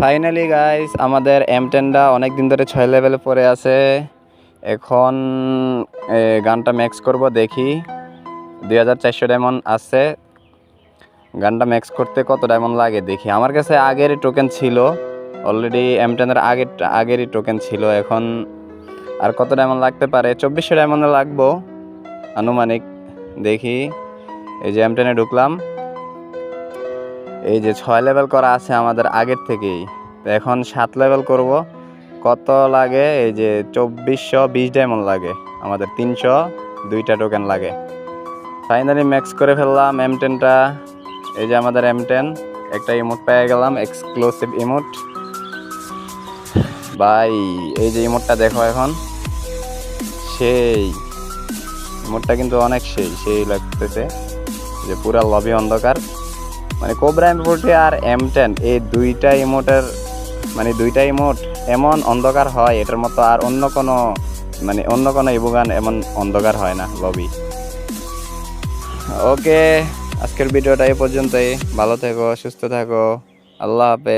Finally guys আমাদের M টেনটা অনেক দিন ধরে ছয় লেভেলে পড়ে আছে। এখন গানটা ম্যাক্স করব, দেখি। দুই হাজার চারশো ডায়মন্ড আছে। গানটা ম্যাক্স করতে কত ডায়মন্ড লাগে, দেখি। আমার কাছে আগেরই টোকেন ছিল। অলরেডি এম টেনের আগের, আগেরই টোকেন ছিল। এখন আর কত ডায়মন্ড লাগতে পারে? চব্বিশশো ডায়মন্ডে লাগবো। আনুমানিক, দেখি। এই যে এম টেনে ঢুকলাম। এই যে ছয় লেভেল করা আছে আমাদের আগের থেকেই। তো এখন সাত লেভেল করব। কত লাগে? এই যে চব্বিশশো বিশ ডায়মন্ড লাগে। আমাদের তিনশো দুইটা টোকেন লাগে। ফাইনালি ম্যাক্স করে ফেললাম এম টেনটা এই যে আমাদের এম টেন একটা ইমোট পেয়ে গেলাম এক্সক্লুসিভ ইমোট ভাই, এই যে ইমোটটা দেখো এখন। সেই। ইমোটটা কিন্তু অনেক সেই সেই লাগতেছে। যে পুরা লবি অন্ধকার। মানে কোবরা এম ফোরটি আর এম টেন এই দুইটা ইমোটের মানে দুইটা ইমোট এমন অন্ধকার হয়, এটার মতো আর অন্য কোনো মানে অন্য কোনো ইবুগান এমন অন্ধকার হয় না লবি ওকে, আজকের ভিডিওটা এই পর্যন্তই। ভালো থেকো, সুস্থ থাকো। আল্লাহ হাফেজ।